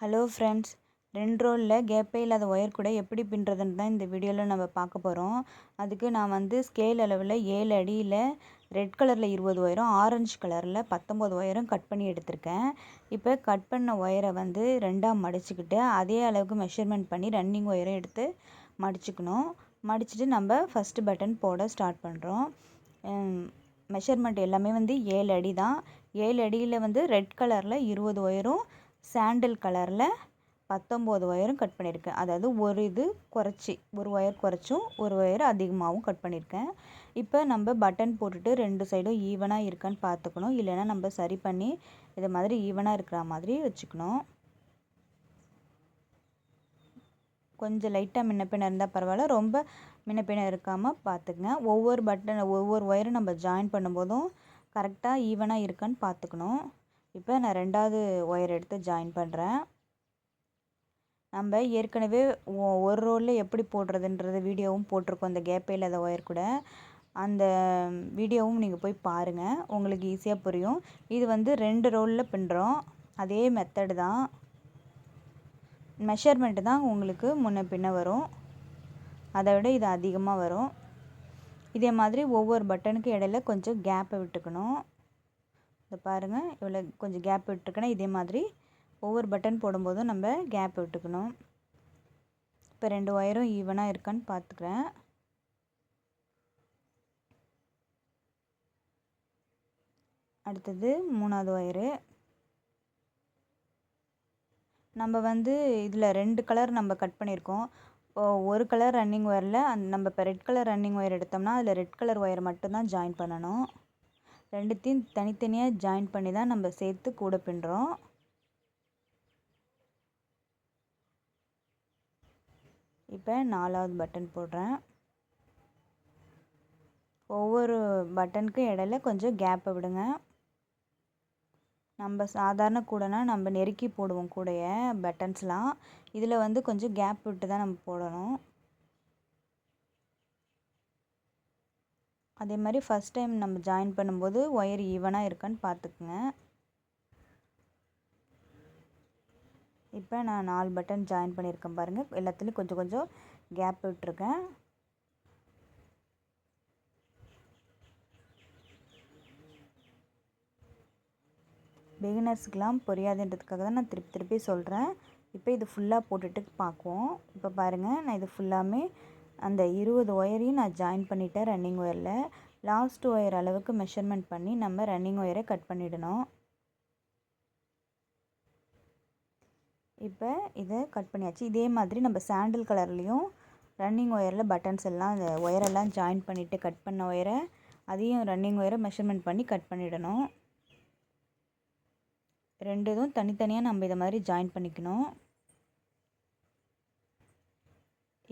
Hello friends ரெண்டு ரோலில் கேப்பே இல்லாத ஒயர் கூட எப்படி பின்னுறதுன்னு தான் இந்த வீடியோவில் நம்ம பார்க்க போகிறோம் அதுக்கு நான் வந்து ஸ்கேல் அளவில் ஏழு அடியில் ரெட் கலரில் இருபது ஒயரும் ஆரஞ்சு கலரில் பத்தொம்போது ஒயரும் கட் பண்ணி எடுத்திருக்கேன். இப்போ கட் பண்ண ஒயரை வந்து ரெண்டாக மடிச்சுக்கிட்டு அதே அளவுக்கு மெஷர்மெண்ட் பண்ணி ரன்னிங் ஒயரை எடுத்து மடிச்சுக்கணும். மடிச்சுட்டு நம்ம ஃபஸ்ட்டு பட்டன் போட ஸ்டார்ட் பண்ணுறோம் மெஷர்மெண்ட் எல்லாமே வந்து ஏழு அடி தான் ஏழு அடியில் வந்து ரெட் கலரில் இருபது ஒயரும் சாண்டில் கலரில் பத்தொம்போது ஒயரும் கட் பண்ணியிருக்கேன். அதாவது ஒரு இது குறைச்சி ஒரு ஒயர் குறைச்சும் ஒரு ஒயர் அதிகமாகவும் கட் பண்ணியிருக்கேன். இப்போ நம்ம பட்டன் போட்டுட்டு ரெண்டு சைடும் ஈவனாக இருக்கான்னு பார்த்துக்கணும். இல்லைன்னா நம்ம சரி பண்ணி இது மாதிரி ஈவனாக இருக்கிற மாதிரி வச்சுக்கணும். கொஞ்சம் லைட்டாக முன்ன பின்ன இருந்தால் பரவாயில்ல. ரொம்ப முன்ன பின்ன இருக்காமல் பார்த்துக்குங்க. ஒவ்வொரு பட்டன் ஒவ்வொரு ஒயரும் நம்ம ஜாயின் பண்ணும்போதும் கரெக்டாக ஈவனாக இருக்கான்னு பார்த்துக்கணும். இப்போ நான் ரெண்டாவது ஒயர் எடுத்து ஜாயின் பண்ணுறேன் நம்ம ஏற்கனவே ஒரு ரோலில் எப்படி போடுறதுன்றது வீடியோவும் போட்டிருக்கோம். அந்த கேப்பே இல்லாத ஒயர் கூட. அந்த வீடியோவும் நீங்கள் போய் பாருங்கள் உங்களுக்கு ஈஸியாக புரியும். இது வந்து ரெண்டு ரோலில் பின்னுறோம் அதே மெத்தடு தான். மெஷர்மெண்ட்டு தான் உங்களுக்கு முன்ன பின்ன வரும். அதை விட இது அதிகமாக வரும். இதே மாதிரி ஒவ்வொரு பட்டனுக்கு இடையில கொஞ்சம் கேப்பை விட்டுக்கணும். இதை பாருங்கள் இவ்வளோ கொஞ்சம் கேப் விட்டுருக்கேன்னா இதே மாதிரி ஒவ்வொரு பட்டன் போடும்போதும் நம்ம கேப் விட்டுக்கணும். இப்போ ரெண்டு ஒயரும் ஈவனாக இருக்கான்னு பார்த்துக்கிறேன் அடுத்தது மூணாவது ஒயரு நம்ம வந்து இதில் ரெண்டு கலர் நம்ம கட் பண்ணியிருக்கோம். ஒரு கலர் ரன்னிங் ஒயரில் அந் நம்ம இப்போ ரெட் கலர் ரன்னிங் ஒயர் எடுத்தோம்னா அதில் ரெட் கலர் ஒயர் மட்டும்தான் ஜாயின் பண்ணணும். ரெண்டுத்தையும் தனித்தனியாக ஜாயின் பண்ணி தான் நம்ம சேர்த்து கூட பின்னுறோம் இப்போ நாலாவது பட்டன் போடுறேன். ஒவ்வொரு பட்டனுக்கும் இடையில கொஞ்சம் கேப்பை விடுங்க. நம்ம சாதாரண கூடைனா நம்ம நெருக்கி போடுவோம் கூடைய பட்டன்ஸ்லாம் இதில் வந்து கொஞ்சம் கேப் விட்டு தான் நம்ம போடணும். அதே மாதிரி ஃபஸ்ட் டைம் நம்ம ஜாயின் பண்ணும்போது ஒயர் ஈவனாக இருக்கான்னு பார்த்துக்குங்க. இப்போ நான் நாலு பட்டன் ஜாயின் பண்ணியிருக்கேன் பாருங்கள் எல்லாத்துலேயும் கொஞ்சம் கொஞ்சம் கேப் விட்டுருக்கேன். பிகினர்ஸுக்கெலாம் புரியாதுன்றதுக்காக தான் நான் திருப்பி திருப்பி சொல்கிறேன் இப்போ இது ஃபுல்லாக போட்டுட்டு பார்க்குவோம். இப்போ பாருங்கள் நான் இது ஃபுல்லாமே அந்த இருபது ஒயரையும் நான் ஜாயின் பண்ணிட்டேன் ரன்னிங் ஒயரில் லாஸ்ட் ஒயர் அளவுக்கு மெஷர்மெண்ட் பண்ணி நம்ம ரன்னிங் ஒயரை கட் பண்ணிடணும். இப்போ இதை கட் பண்ணியாச்சு. இதே மாதிரி நம்ம சாண்டில் கலர்லேயும் ரன்னிங் ஒயரில் பட்டன்ஸ் எல்லாம் அந்த ஒயரெல்லாம் ஜாயின் பண்ணிவிட்டு கட் பண்ண ஒயரை அதையும் ரன்னிங் ஒயரை மெஷர்மெண்ட் பண்ணி கட் பண்ணிடணும். ரெண்டு இதுவும் தனித்தனியாக நம்ம இதை மாதிரி ஜாயின் பண்ணிக்கணும்.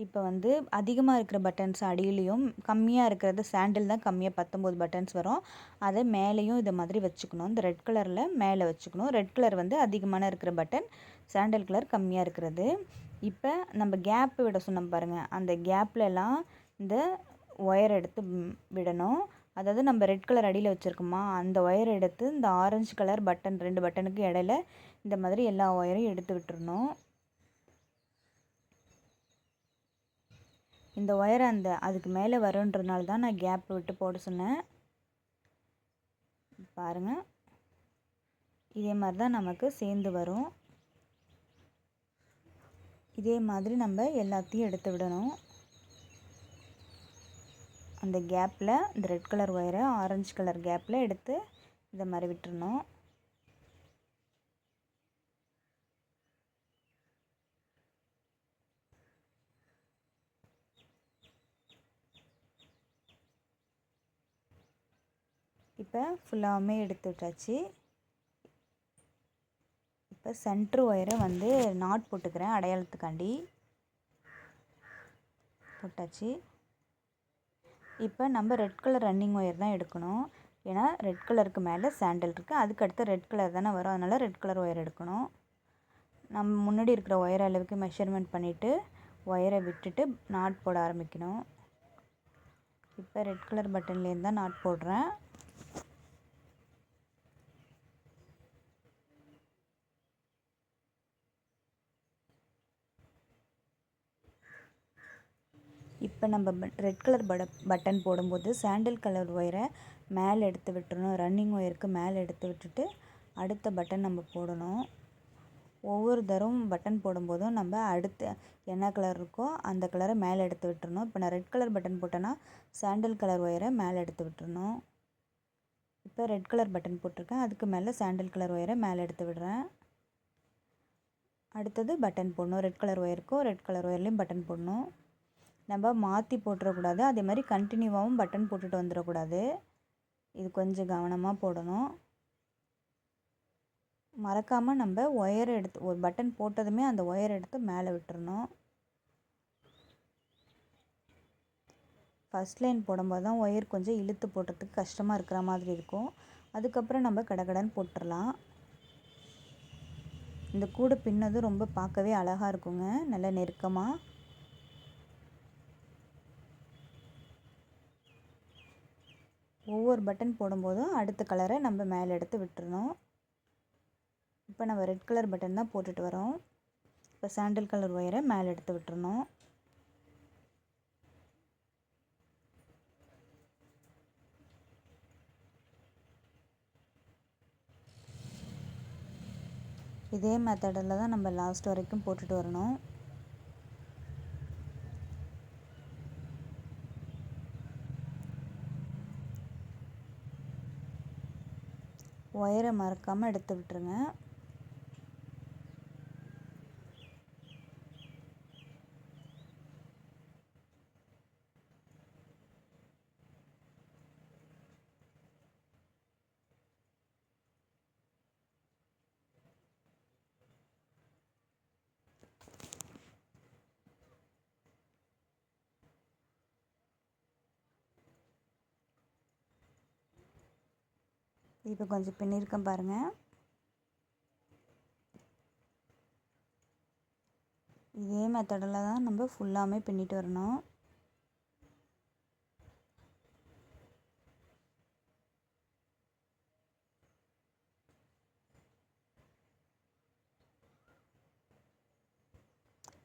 இப்போ வந்து அதிகமாக இருக்கிற பட்டன்ஸ் அடியிலையும் கம்மியாக இருக்கிறது சாண்டில் தான் கம்மியாக பத்தொம்போது பட்டன்ஸ் வரும். அதை மேலேயும் இதை மாதிரி வச்சுக்கணும். இந்த ரெட் கலரில் மேலே வச்சுக்கணும். ரெட் கலர் வந்து அதிகமான இருக்கிற பட்டன் சாண்டல் கலர் கம்மியாக இருக்கிறது. இப்போ நம்ம கேப் விட சொன்னோம் பாருங்கள் அந்த கேப்லலாம் இந்த ஒயர் எடுத்து விடணும். அதாவது நம்ம ரெட் கலர் அடியில் வச்சுருக்கோமா அந்த ஒயர் எடுத்து இந்த ஆரஞ்சு கலர் பட்டன் ரெண்டு பட்டனுக்கு இடையில இந்த மாதிரி எல்லா ஒயரையும் எடுத்து விட்டுறணும். இந்த ஒயர் அந்த அதுக்கு மேலே வரும்ன்றனால தான் நான் கேப் விட்டு போட சொன்னேன். பாருங்கள் இதே மாதிரி தான் நமக்கு சேர்ந்து வரும். இதே மாதிரி நம்ம எல்லாத்தையும் எடுத்து விடணும். அந்த கேப்பில் இந்த ரெட் கலர் ஒயரை ஆரஞ்சு கலர் கேப்பில் எடுத்து இதை மாதிரி விட்டுறணும். இப்போ ஃபுல்லாகவுமே எடுத்து விட்டாச்சு. இப்போ சென்ட்ரு ஒயரை வந்து நாட் போட்டுக்கிறேன் அடையாளத்துக்காண்டி. போட்டாச்சு. இப்போ நம்ம ரெட் கலர் ரன்னிங் ஒயர் தான் எடுக்கணும். ஏன்னா ரெட் கலருக்கு மேலே சாண்டல் இருக்குது அதுக்கு அடுத்து ரெட் கலர் தானே வரும். அதனால் ரெட் கலர் ஒயர் எடுக்கணும். நம்ம முன்னாடி இருக்கிற ஒயர் அளவுக்கு மெஷர்மெண்ட் பண்ணிவிட்டு ஒயரை விட்டுட்டு நாட் போட ஆரம்பிக்கணும். இப்போ ரெட் கலர் பட்டன்லேருந்து தான் நாட் போடுறேன். இப்போ நம்ம ரெட் கலர் பட பட்டன் போடும்போது சாண்டில் கலர் ஒயரை மேலே எடுத்து விட்டுறணும். ரன்னிங் ஒயருக்கு மேலே எடுத்து விட்டுட்டு அடுத்த பட்டன் நம்ம போடணும். ஒவ்வொரு தரம் பட்டன் போடும்போதும் நம்ம அடுத்த என்ன கலர் இருக்கோ அந்த கலரை மேலே எடுத்து விட்டுறணும். இப்போ நான் ரெட் கலர் பட்டன் போட்டேன்னா சாண்டில் கலர் ஒயரை மேலே எடுத்து விட்டுறணும். இப்போ ரெட் கலர் பட்டன் போட்டிருக்கேன். அதுக்கு மேலே சாண்டில் கலர் ஒயரை மேலே எடுத்து விடுறேன். அடுத்தது பட்டன் போடணும். ரெட் கலர் ஒயருக்கும் ரெட் கலர் ஒயர்லேயும் பட்டன் போடணும். நம்ம மாற்றி போட்டுறக்கூடாது. அதே மாதிரி கண்டினியூவாகவும் பட்டன் போட்டுட்டு வந்துடக்கூடாது இது கொஞ்சம் கவனமாக போடணும். மறக்காமல் நம்ம ஒயர் எடுத்து ஒரு பட்டன் போட்டதுமே அந்த ஒயர் எடுத்து மேலே விட்டுறணும். ஃபஸ்ட் லைன் போடும்போது தான் ஒயர் கொஞ்சம் இழுத்து போடுறதுக்கு கஷ்டமாக இருக்கிற மாதிரி இருக்கும். அதுக்கப்புறம் நம்ம கடகடன்னு போட்டுடலாம் இந்த கூடை பின்னதும் ரொம்ப பார்க்கவே அழகாக இருக்குங்க. நல்லா நெருக்கமாக ஒவ்வொரு பட்டன் போடும்போதும் அடுத்த கலரை நம்ம மேலே எடுத்து விட்டுறணும். இப்போ நம்ம ரெட் கலர் பட்டன் தான் போட்டுட்டு வரோம். இப்போ சாண்டில் கலர் ஒயரை மேலே எடுத்து விட்டுறணும். இதே மெத்தடில் தான் நம்ம லாஸ்ட் வரைக்கும் போட்டுட்டு வரணும். ஒயரை மறக்காமல் எடுத்து விட்டுருங்க. இப்போ கொஞ்சம் பின்னிருக்கேன் பாருங்கள் இதே மெத்தடில் தான் நம்ம ஃபுல்லாமே பின்னிட்டு வரணும்.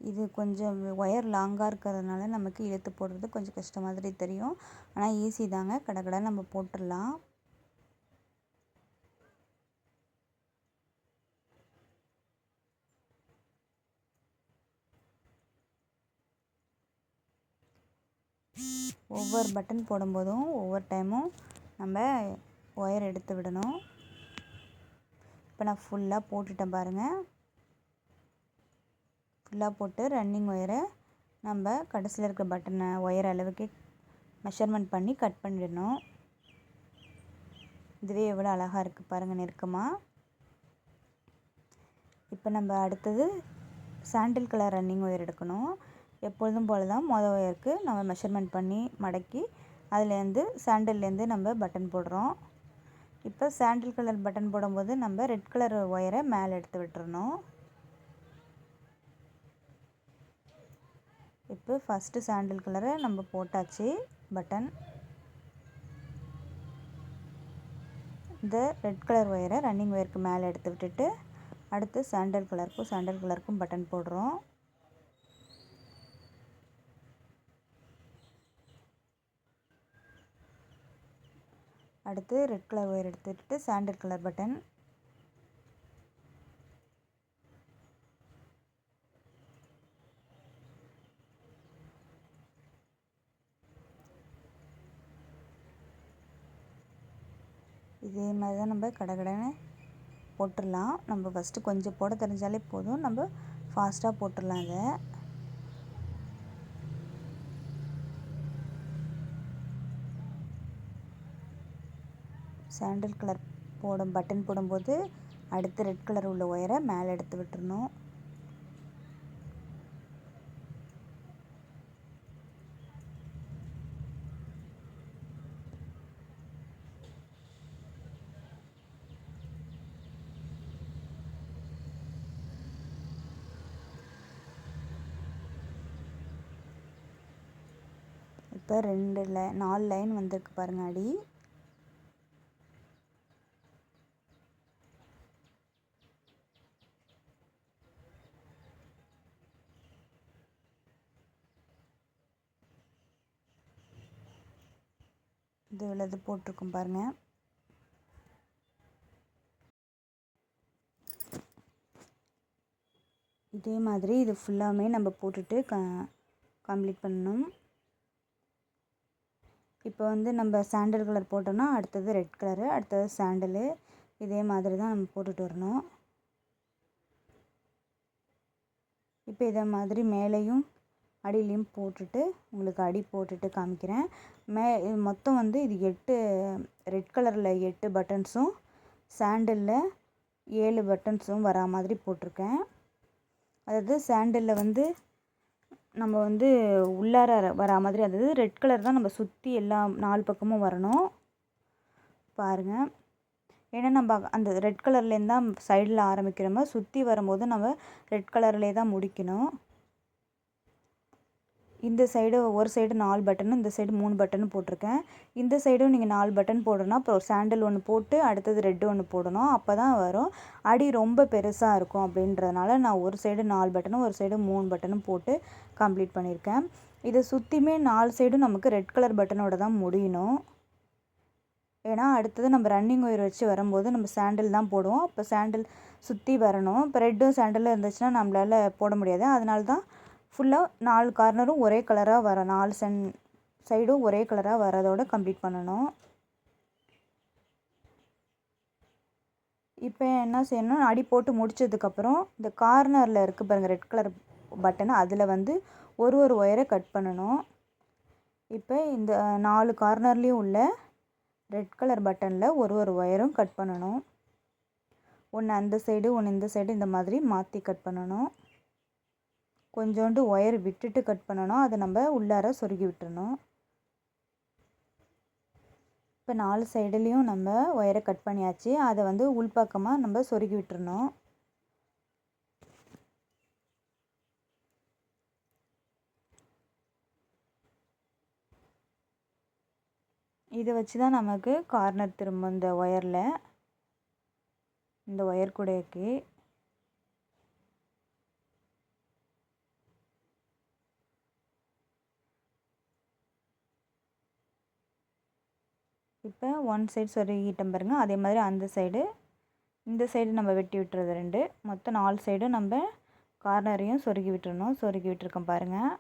இது கொஞ்சம் ஒயர் லாங்காக இருக்கிறதுனால நமக்கு இழுத்து போடுறது கொஞ்சம் கஷ்டம் மாதிரி தெரியும். ஆனால் ஈஸி தாங்க. கடை கடை நம்ம போட்டுடலாம். ஒவ்வொரு பட்டன் போடும்போதும் ஒவ்வொரு டைமும் நம்ம ஒயர் எடுத்து விடணும். இப்போ நான் ஃபுல்லாக போட்டுட்டேன் பாருங்கள் ஃபுல்லாக போட்டு ரன்னிங் ஒயரை நம்ம கடைசியில் இருக்கிற பட்டனை ஒயர் அளவுக்கு மெஷர்மெண்ட் பண்ணி கட் பண்ணிடணும். இதுவே எவ்வளோ அழகாக இருக்குது பாருங்கள் நெருக்கமாக இப்போ நம்ம அடுத்தது சாண்டில் கலர் ரன்னிங் ஒயர் எடுக்கணும். எப்பொழுதும் போல் தான் மொதல் ஒயருக்கு நம்ம மெஷர்மெண்ட் பண்ணி மடக்கி அதுலேருந்து சாண்டில்லேருந்து நம்ம பட்டன் போடுறோம். இப்போ சாண்டில் கலர் பட்டன் போடும்போது நம்ம ரெட் கலர் ஒயரை மேலே எடுத்து விட்டுறணும். இப்போ ஃபஸ்ட்டு சாண்டில் கலரை நம்ம போட்டாச்சு பட்டன் இந்த ரெட் கலர் ஒயரை ரன்னிங் ஒயருக்கு மேலே எடுத்து விட்டுட்டு அடுத்து சாண்டல் கலருக்கும் சாண்டல் கலருக்கும் பட்டன் போடுறோம். அடுத்து ரெட் கலர் ஒயர் எடுத்துகிட்டு சாண்டல் கலர் பட்டன் இதே மாதிரி தான் நம்ம கடை போட்டுடலாம். நம்ம ஃபஸ்ட்டு கொஞ்சம் போட தெரிஞ்சாலே போதும். நம்ம ஃபாஸ்ட்டாக போட்டுடலாம் அதை சாண்டில் கலர் போடும் பட்டன் போடும்போது அடுத்து ரெட் கலர் உள்ள ஒயரை மேலே எடுத்து விட்டுறணும். இப்போ ரெண்டு லை நாலு லைன் வந்திருக்கு பாருங்க அடி. இது உள்ளது போட்டிருக்கோம் பாருங்கள் இதே மாதிரி இது ஃபுல்லாமே நம்ம போட்டுட்டு க கம்ப்ளீட் பண்ணணும். இப்போ வந்து நம்ம சாண்டல் கலர் போட்டோம்னா அடுத்தது ரெட் கலரு அடுத்தது சாண்டலு இதே மாதிரி தான் நம்ம போட்டுட்டு வரணும். இப்போ இதை மாதிரி மேலேயும் அடியிலையும் போட்டுட்டு உங்களுக்கு அடி போட்டுட்டு காமிக்கிறேன். மே மொத்தம் வந்து இது எட்டு ரெட் கலரில் எட்டு பட்டன்ஸும் சாண்டலில் ஏழு பட்டன்ஸும் வரா மாதிரி போட்டிருக்கேன். அதாவது சாண்டலில் வந்து நம்ம வந்து உள்ளார வரா மாதிரி அதாவது ரெட் கலர் தான் நம்ம சுற்றி எல்லா நாலு பக்கமும் வரணும். பாருங்கள் ஏன்னா நம்ம அந்த ரெட் கலர்லேருந்து தான் சைடில் ஆரம்பிக்கிறோமோ சுற்றி வரும்போது நம்ம ரெட் கலர்லேயே தான் முடிக்கணும். இந்த சைடு ஒரு சைடு நாலு பட்டனும் இந்த சைடு மூணு பட்டனும் போட்டிருக்கேன். இந்த சைடும் நீங்கள் நாலு பட்டன் போடணும் அப்புறம் சாண்டில் ஒன்று போட்டு அடுத்தது ரெட்டு ஒன்று போடணும். அப்போ தான் வரும். அடி ரொம்ப பெருசாக இருக்கும் அப்படின்றதுனால நான் ஒரு சைடு நாலு பட்டனும் ஒரு சைடு மூணு பட்டனும் போட்டு கம்ப்ளீட் பண்ணியிருக்கேன். இதை சுற்றியுமே நாலு சைடும் நமக்கு ரெட் கலர் பட்டனோட தான் முடியணும். ஏன்னா அடுத்தது நம்ம ரன்னிங் ஒயர் வச்சு வரும்போது நம்ம சாண்டில் தான் போடுவோம். அப்போ சாண்டில் சுற்றி வரணும். இப்போ ரெட்டும் சாண்டிலும் இருந்துச்சுன்னா நம்மளால் போட முடியாது. அதனால தான் ஃபுல்லாக நாலு கார்னரும் ஒரே கலராக வர நாலு சென் சைடும் ஒரே கலராக வரதோட கம்ப்ளீட் பண்ணணும். இப்போ என்ன செய்யணும் அடி போட்டு முடிச்சதுக்கப்புறம் இந்த கார்னரில் இருக்குது பாருங்கள் ரெட் கலர் பட்டனை அதில் வந்து ஒரு ஒரு ஒயரை கட் பண்ணணும். இப்போ இந்த நாலு கார்னர்லேயும் உள்ள ரெட் கலர் பட்டனில் ஒரு ஒரு ஒயரும் கட் பண்ணணும். ஒன்று அந்த சைடு ஒன்று இந்த சைடு இந்த மாதிரி மாற்றி கட் பண்ணணும். கொஞ்சோண்டு ஒயர் விட்டுட்டு கட் பண்ணணும். அதை நம்ம உள்ளார சொருகி விட்டுறணும். இப்போ நாலு சைடுலேயும் நம்ம ஒயரை கட் பண்ணியாச்சு. அதை வந்து உள்பக்கமாக நம்ம சொருகி விட்டுறணும். இதை வச்சு தான் நமக்கு கார்னர் திரும்ப இந்த ஒயரில். இந்த ஒயர் கூடைக்கு. இப்போ ஒன் சைடு சொருகிட்டோம் பாருங்கள் அதே மாதிரி அந்த சைடு இந்த சைடு நம்ம வெட்டி விட்டுறது ரெண்டு. மொத்தம் நாலு சைடும் நம்ம கார்னரையும் சொருகி விட்டுறணும். சொருகி விட்டுருக்கோம் பாருங்கள்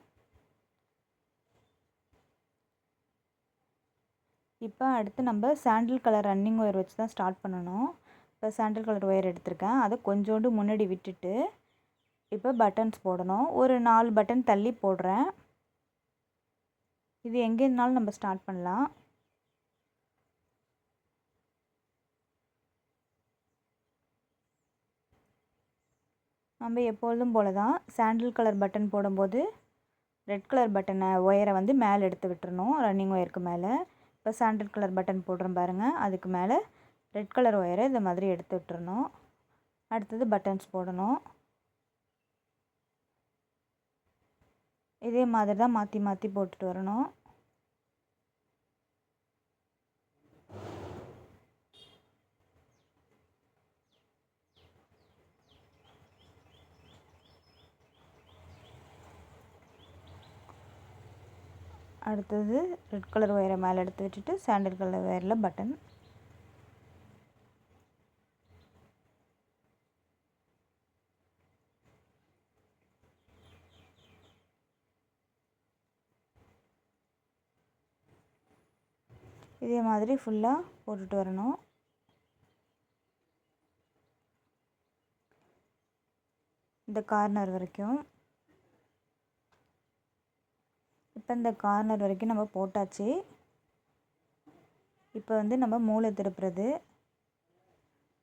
இப்போ அடுத்து நம்ம சாண்டில் கலர் ரன்னிங் ஒயர் வச்சு தான் ஸ்டார்ட் பண்ணணும். இப்போ சாண்டில் கலர் ஒயர் எடுத்திருக்கேன். அதை கொஞ்சோண்டு முன்னாடி விட்டுட்டு இப்போ பட்டன்ஸ் போடணும். ஒரு நாலு பட்டன் தள்ளி போடுறேன். இது எங்கே இருந்தாலும் நம்ம ஸ்டார்ட் பண்ணலாம். நம்ம எப்பொழுதும் போல தான் சாண்டில் கலர் பட்டன் போடும்போது ரெட் கலர் பட்டனை ஒயரை வந்து மேலே எடுத்து விட்டுறணும் ரன்னிங் ஒயருக்கு மேலே. இப்போ சாண்டில் கலர் பட்டன் போடுறோம் பாருங்கள் அதுக்கு மேலே ரெட் கலர் ஒயரை இந்த மாதிரி எடுத்து விட்டுறணும். அடுத்தது பட்டன்ஸ் போடணும். இதே மாதிரி தான் மாற்றி மாற்றி போட்டுட்டு வரணும். அடுத்தது ரெட் கலர் ஒயரை மேலே எடுத்து வச்சுட்டு சாண்டில் கலர் ஒயரில் பட்டன் இதே மாதிரி ஃபுல்லாக போட்டுட்டு வரணும். இந்த கார்னர் வரைக்கும். இப்போ இந்த கார்னர் வரைக்கும் நம்ம போட்டாச்சு. இப்போ வந்து நம்ம மூளை திருப்புறது.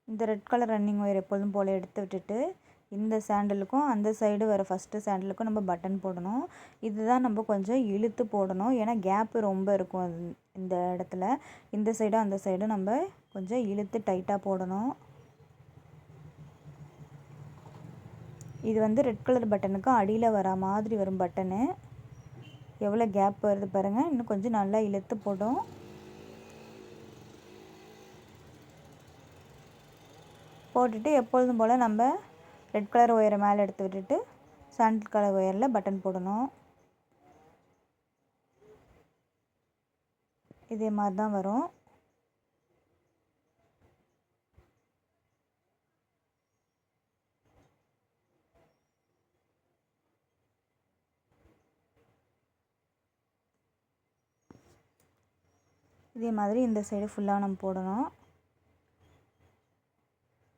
இந்த ரெட் கலர் ரன்னிங் ஒயர் எப்பொழுதும் போல் எடுத்து விட்டுட்டு இந்த சாண்டலுக்கும் அந்த சைடு வர ஃபஸ்ட்டு சாண்டலுக்கும் நம்ம பட்டன் போடணும். இதுதான் நம்ம கொஞ்சம் இழுத்து போடணும். ஏன்னா கேப்பு ரொம்ப இருக்கும் இந்த இடத்துல. இந்த சைடும் அந்த சைடும் நம்ம கொஞ்சம் இழுத்து டைட்டாக போடணும். இது வந்து ரெட் கலர் பட்டனுக்கு அடியில் வர மாதிரி வரும் பட்டனு எவ்வளோ கேப் வருது பாருங்கள் இன்னும் கொஞ்சம் நல்லா இழுத்து போடும். போட்டுட்டு எப்பொழுதும் போல் நம்ம ரெட் கலர் ஒயரை மேலே எடுத்து விட்டுட்டு சாண்டில் கலர் ஒயரில் பட்டன் போடணும். இதே மாதிரி தான் வரும். இதே மாதிரி இந்த சைடு ஃபுல்லாக நம்ம போடணும்.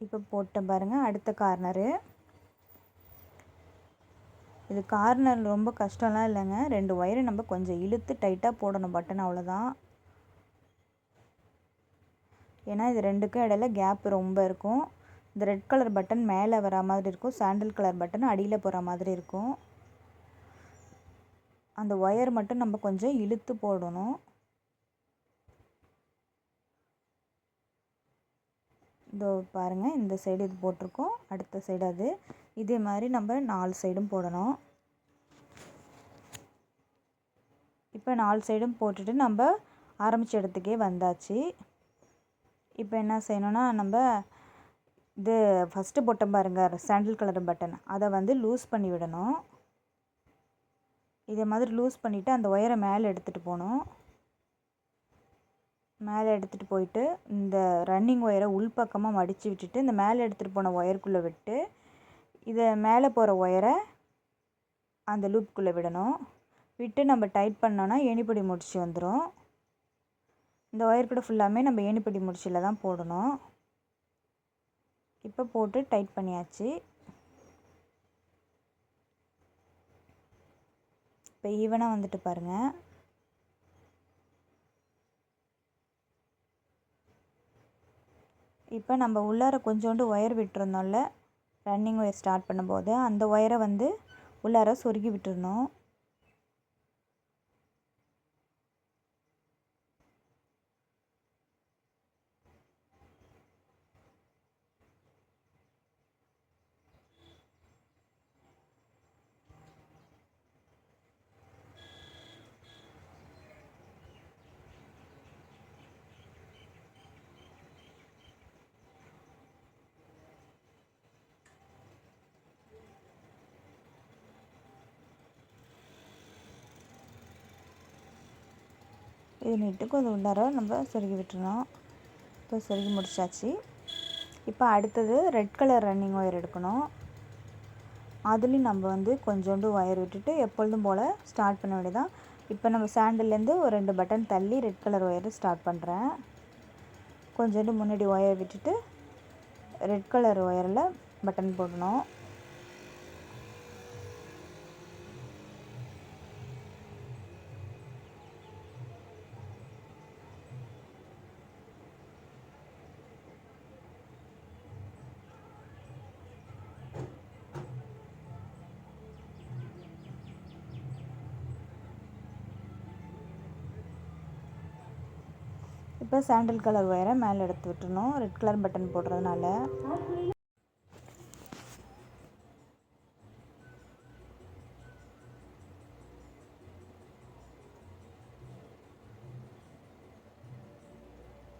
இப்போ போட்டேன் பாருங்கள் அடுத்த கார்னரு இது கார்னர் ரொம்ப கஷ்டம்லாம் இல்லைங்க. ரெண்டு ஒயரை நம்ம கொஞ்சம் இழுத்து டைட்டாக போடணும் பட்டன் அவ்வளோதான் ஏன்னா இது ரெண்டுக்கும் இடையில கேப் ரொம்ப இருக்கும். இந்த ரெட் கலர் பட்டன் மேலே வர மாதிரி இருக்கும். சாண்டில் கலர் பட்டன் அடியில் போகிற மாதிரி இருக்கும். அந்த ஒயர் மட்டும் நம்ம கொஞ்சம் இழுத்து போடணும். இதோ பாருங்கள் இந்த சைடு இது போட்டிருக்கோம். அடுத்த சைடு அது. இதே மாதிரி நம்ம நாலு சைடும் போடணும். இப்போ நாலு சைடும் போட்டுட்டு நம்ம ஆரம்பித்த இடத்துக்கே வந்தாச்சு. இப்போ என்ன செய்யணும்னா நம்ம இது ஃபஸ்ட்டு போட்டோம் பாருங்கள் சாண்டில் கலர் பட்டன் அதை வந்து லூஸ் பண்ணி விடணும். இதே மாதிரி லூஸ் பண்ணிவிட்டு அந்த ஒயரை மேலே எடுத்துகிட்டு போகணும். மேலே எடுத்துகிட்டு போயிட்டு இந்த ரன்னிங் ஒயரை உள்பக்கமாக மடித்து விட்டுட்டு இந்த மேலே எடுத்துகிட்டு போன ஒயருக்குள்ளே விட்டு இதை மேலே போகிற ஒயரை அந்த லூப்புக்குள்ளே விடணும். விட்டு நம்ம டைட் பண்ணோன்னா ஏணிப்படி முடிச்சு வந்துடும் இந்த ஒயர் கூட ஃபுல்லாமே நம்ம ஏணிப்படி முடிச்சில் தான் போடணும். இப்போ போட்டு டைட் பண்ணியாச்சு. இப்போ ஈவனாக வந்துட்டு பாருங்கள் இப்போ நம்ம உள்ளார கொஞ்சோண்டு ஒயர் விட்டுருந்தோம்ல ரன்னிங் ஒயர் ஸ்டார்ட் பண்ணும்போது அந்த ஒயரை வந்து உள்ளார சொருகி விட்டுருணும் இது நீட்டுக்கு கொஞ்சம் உள்ளார நம்ம சொருகி விட்டுருணும் இப்போ சொருகி முடிச்சாச்சு. இப்போ அடுத்தது ரெட் கலர் ரன்னிங் ஒயர் எடுக்கணும். அதுலேயும் நம்ம வந்து கொஞ்சோண்டு ஒயர் விட்டுட்டு எப்பொழுதும் போல் ஸ்டார்ட் பண்ண வேண்டியதான் இப்போ நம்ம சாண்டில்லேருந்து ஒரு ரெண்டு பட்டன் தள்ளி ரெட் கலர் ஒயர் ஸ்டார்ட் பண்ணுறேன் கொஞ்சோண்டு முன்னாடி ஒயர் விட்டுட்டு ரெட் கலர் ஒயரில் பட்டன் போடணும். இப்போ சாண்டில் கலர் ஒயரை மேலே எடுத்து விட்டுருணும் ரெட் கலர் பட்டன் போடுறதுனால.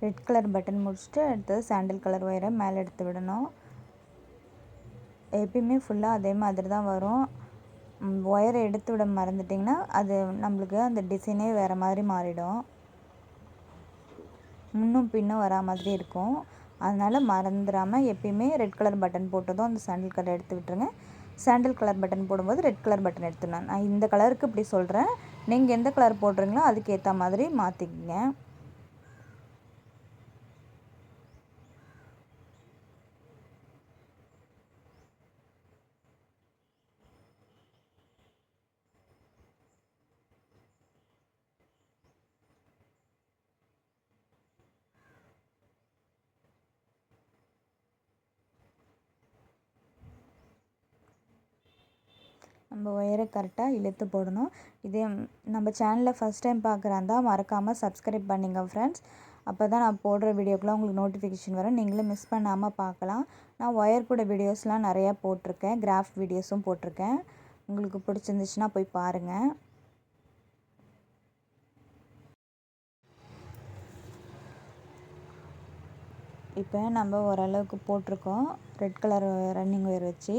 ரெட் கலர் பட்டன் முடிச்சுட்டு அடுத்தது சாண்டில் கலர் ஒயரை மேலே எடுத்து விடணும். எப்பயுமே ஃபுல்லாக அதே மாதிரி தான் வரும். ஒயரை எடுத்து விட மறந்துட்டிங்கன்னா அது நம்மளுக்கு அந்த டிசைனே வேறு மாதிரி மாறிடும். முன்னும் பின்னும் வரா மாதிரி இருக்கும். அதனால் மறந்துடாமல் எப்பயுமே ரெட் கலர் பட்டன் போட்டதும் அந்த சாண்டில் கலர் எடுத்து விட்டுருங்க. சாண்டில் கலர் பட்டன் போடும்போது ரெட் கலர் பட்டன் எடுத்துடணும். நான் இந்த கலருக்கு இப்படி சொல்கிறேன் நீங்கள் எந்த கலர் போடுறீங்களோ அதுக்கேற்ற மாதிரி மாற்றிக்கிங்க நம்ம ஒயரை கரெக்டாக இழுத்து போடணும். இதே நம்ம சேனலில் ஃபஸ்ட் டைம் பார்க்குறாந்தா மறக்காமல் சப்ஸ்கிரைப் பண்ணிங்க ஃப்ரெண்ட்ஸ் அப்போ தான் நான் போடுற வீடியோக்கெலாம் உங்களுக்கு நோட்டிஃபிகேஷன் வரும். நீங்களும் மிஸ் பண்ணாமல் பார்க்கலாம். நான் ஒயர் கூட வீடியோஸ்லாம் நிறையா போட்டிருக்கேன். கிராஃப் வீடியோஸும் போட்டிருக்கேன். உங்களுக்கு பிடிச்சிருந்துச்சுன்னா போய் பாருங்கள் இப்போ நம்ம ஓரளவுக்கு போட்டிருக்கோம். ரெட் கலர் ரன்னிங் ஒயர் வச்சு.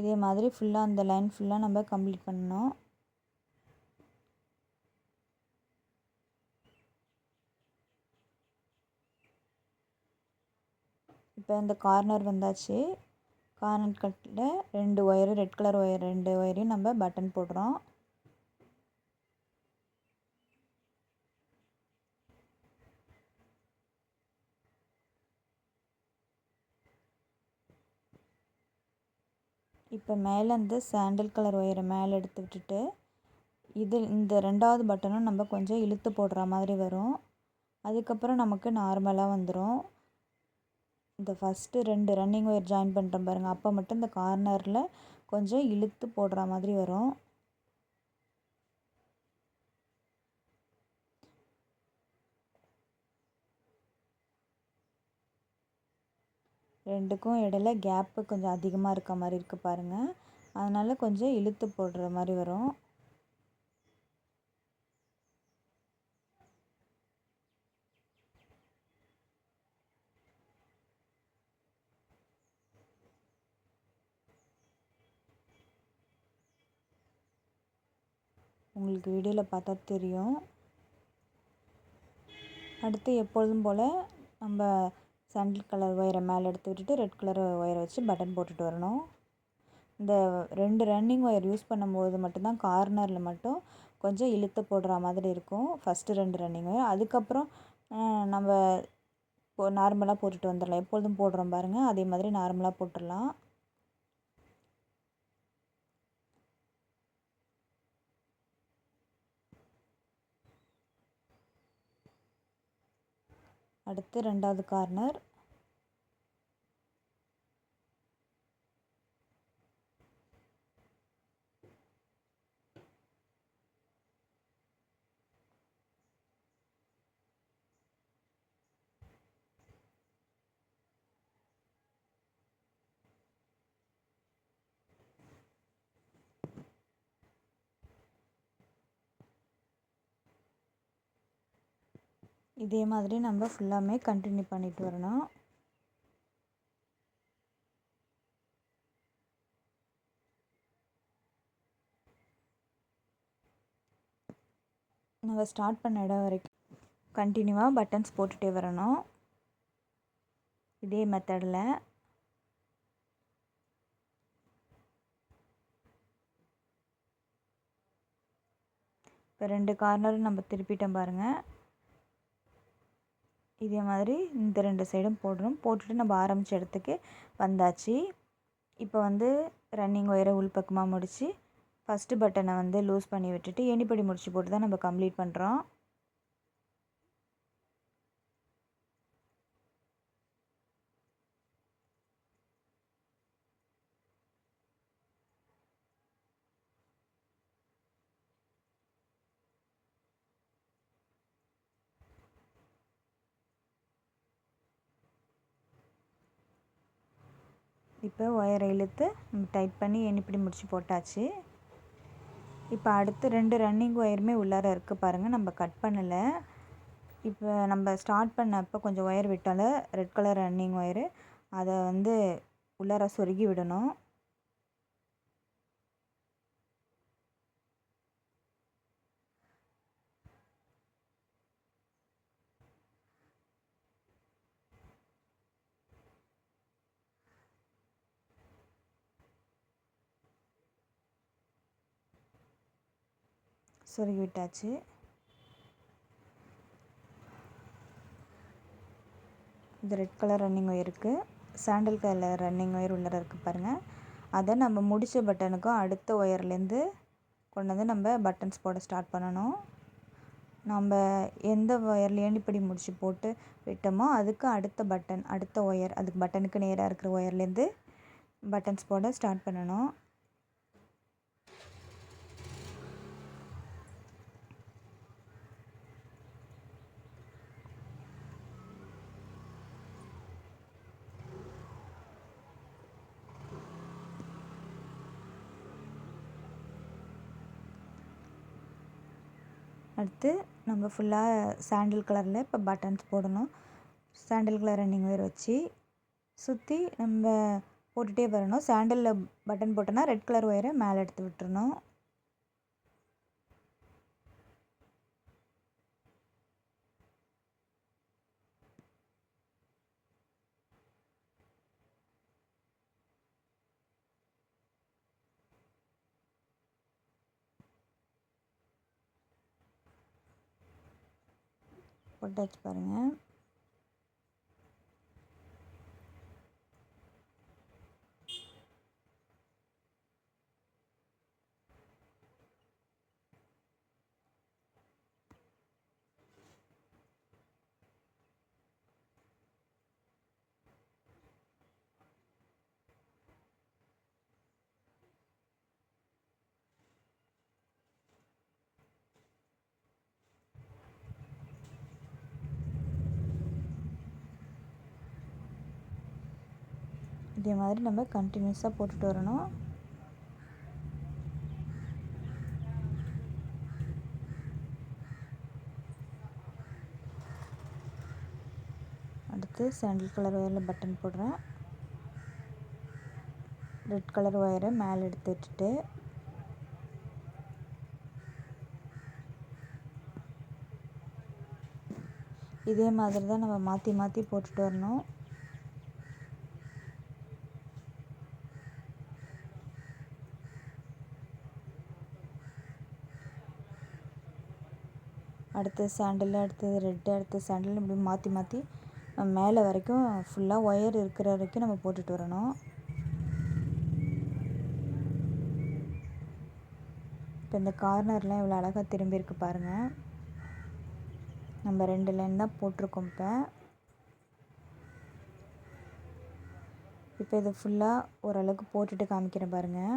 இதே மாதிரி ஃபுல்லாக அந்த லைன் ஃபுல்லாக நம்ம கம்ப்ளீட் பண்ணணும். இப்போ இந்த கார்னர் வந்தாச்சு. கார்னர் கட்டில் ரெண்டு ஒயரு ரெட் கலர் ஒயர் ரெண்டு ஒயரையும் நம்ம பட்டன் போடுறோம். இப்போ மேலே இந்த சாண்டில் கலர் ஒயரை மேலே எடுத்து விட்டுட்டு இது இந்த ரெண்டாவது பட்டனும் நம்ம கொஞ்சம் இழுத்து போடுற மாதிரி வரும். அதுக்கப்புறம் நமக்கு நார்மலாக வந்துடும் இந்த ஃபஸ்ட்டு ரெண்டு ரன்னிங் ஒயர் ஜாயின் பண்ணுறோம் பாருங்கள் அப்போ மட்டும் இந்த கார்னரில் கொஞ்சம் இழுத்து போடுற மாதிரி வரும். ரெண்டுக்கும் இடையில கேப்பு கொஞ்சம் அதிகமாக இருக்க மாதிரி இருக்குது பாருங்கள் அதனால் கொஞ்சம் இழுத்து போடுற மாதிரி வரும். உங்களுக்கு வீடியோவில் பார்த்தா தெரியும். அடுத்து எப்பொழுதும் போல் நம்ம சாண்டில் கலர் ஒயரை மேலே எடுத்து விட்டுட்டு ரெட் கலர் ஒயரை வச்சு பட்டன் போட்டுட்டு வரணும். இந்த ரெண்டு ரன்னிங் ஒயர் யூஸ் பண்ணும்போது மட்டும்தான் கார்னரில் மட்டும் கொஞ்சம் இழுத்து போடுற மாதிரி இருக்கும். ஃபஸ்ட்டு ரெண்டு ரன்னிங் ஒயர் அதுக்கப்புறம் நம்ம இப்போ நார்மலாக போட்டுட்டு வந்துடலாம். எப்பொழுதும் போடுறோம் பாருங்கள் அதே மாதிரி நார்மலாக போட்டுடலாம். அடுத்து ரெண்டாவது கார்னர். இதே மாதிரி நம்ம ஃபுல்லாமே கண்டினியூ பண்ணிட்டு வரணும். நம்ம ஸ்டார்ட் பண்ண இடம் வரைக்கும் கண்டினியூவாக பட்டன்ஸ் போட்டுகிட்டே வரணும். இதே மெத்தடில் இப்போ ரெண்டு கார்னரும் நம்ம திருப்பிட்டோம் பாருங்கள் இதே மாதிரி இந்த ரெண்டு சைடும் போடணும். போட்டுட்டு நம்ம ஆரம்பித்த இடத்துக்கு வந்தாச்சு. இப்போ வந்து ரன்னிங் ஒயரை உள்பக்கமாக முடித்து ஃபஸ்ட்டு பட்டனை வந்து லூஸ் பண்ணி விட்டுட்டு எண்ணிப்படி முடிச்சு போட்டு தான் நம்ம கம்ப்ளீட் பண்ணுறோம் இப்போ ஒயரை இழுத்து நம்ம டைட் பண்ணி எண்ணிப்படி முடிச்சு போட்டாச்சு. இப்போ அடுத்து ரெண்டு ரன்னிங் ஒயருமே உள்ளார இருக்குது பாருங்கள் நம்ம கட் பண்ணலை. இப்போ நம்ம ஸ்டார்ட் பண்ணப்போ கொஞ்சம் ஒயர் விட்டால ரெட் கலர் ரன்னிங் ஒயரு அதை வந்து உள்ளார சொருகி விடணும். சொருகி விட்டாச்சு இது ரெட் கலர் ரன்னிங் ஒயர் இருக்குது சாண்டல் கலர் ரன்னிங் ஒயர் உள்ளே இருக்குது பாருங்கள் அதை நம்ம முடித்த பட்டனுக்கும் அடுத்த ஒயர்லேருந்து கொண்டு வந்து நம்ம பட்டன்ஸ் போட ஸ்டார்ட் பண்ணணும். நம்ம எந்த ஒயர்லேயும் இப்படி முடிச்சு போட்டு விட்டோமோ அதுக்கு அடுத்த பட்டன் அடுத்த ஒயர் அதுக்கு பட்டனுக்கு நேராக இருக்கிற ஒயர்லேருந்து பட்டன்ஸ் போட ஸ்டார்ட் பண்ணணும். அடுத்து நம்ம ஃபுல்லாக சாண்டில் கலரில் இப்போ பட்டன்ஸ் போடணும். சாண்டில் கலர் ரன்னிங் ஒயர் வச்சு சுற்றி நம்ம போட்டுகிட்டே வரணும். சாண்டலில் பட்டன் போட்டோன்னா ரெட் கலர் ஒயரை மேலே எடுத்து விட்டுறணும். போட்டாச்சு பாருங்கள் இதே மாதிரி நம்ம கண்டினியூஸாக போட்டுட்டு வரணும். அடுத்து சாண்டில் கலர் ஒயரில் பட்டன் போடுறேன். ரெட் கலர் ஒயரை மேலே எடுத்து விட்டுட்டு இதே மாதிரி தான் நம்ம மாற்றி மாற்றி போட்டுட்டு வரணும். அடுத்து சாண்டில் அடுத்தது ரெட்டு அடுத்த சாண்டில் இப்படி மாற்றி மாற்றி மேலே வரைக்கும் ஃபுல்லாக ஒயர் இருக்கிற வரைக்கும் நம்ம போட்டுட்டு வரணும். இப்போ இந்த கார்னர்லாம் இவ்வளோ அழகாக திரும்பியிருக்கு பாருங்கள் நம்ம ரெண்டு லைன் தான் போட்டிருக்கோம் இப்போ. இப்போ இது ஃபுல்லாக ஓரளவுக்கு போட்டுட்டு காமிக்கிறேன் பாருங்கள்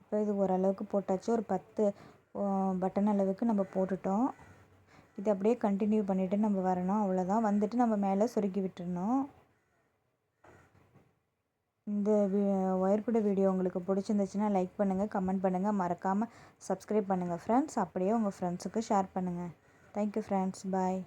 இப்போ இது ஓரளவுக்கு போட்டாச்சு. ஒரு பத்து பட்டன் அளவுக்கு நம்ம போட்டுட்டோம். இது அப்படியே கண்டினியூ பண்ணிவிட்டு நம்ம வரணும். அவ்வளோதான் வந்துட்டு நம்ம மேலே சொருக்கி விட்டுறணும். இந்த ஒயர் கூட வீடியோ உங்களுக்கு பிடிச்சிருந்துச்சுன்னா லைக் பண்ணுங்கள் கமெண்ட் பண்ணுங்கள் மறக்காமல் சப்ஸ்கிரைப் பண்ணுங்கள் ஃப்ரெண்ட்ஸ் அப்படியே உங்கள் ஃப்ரெண்ட்ஸுக்கு ஷேர் பண்ணுங்கள் தேங்க்யூ ஃப்ரெண்ட்ஸ் பாய்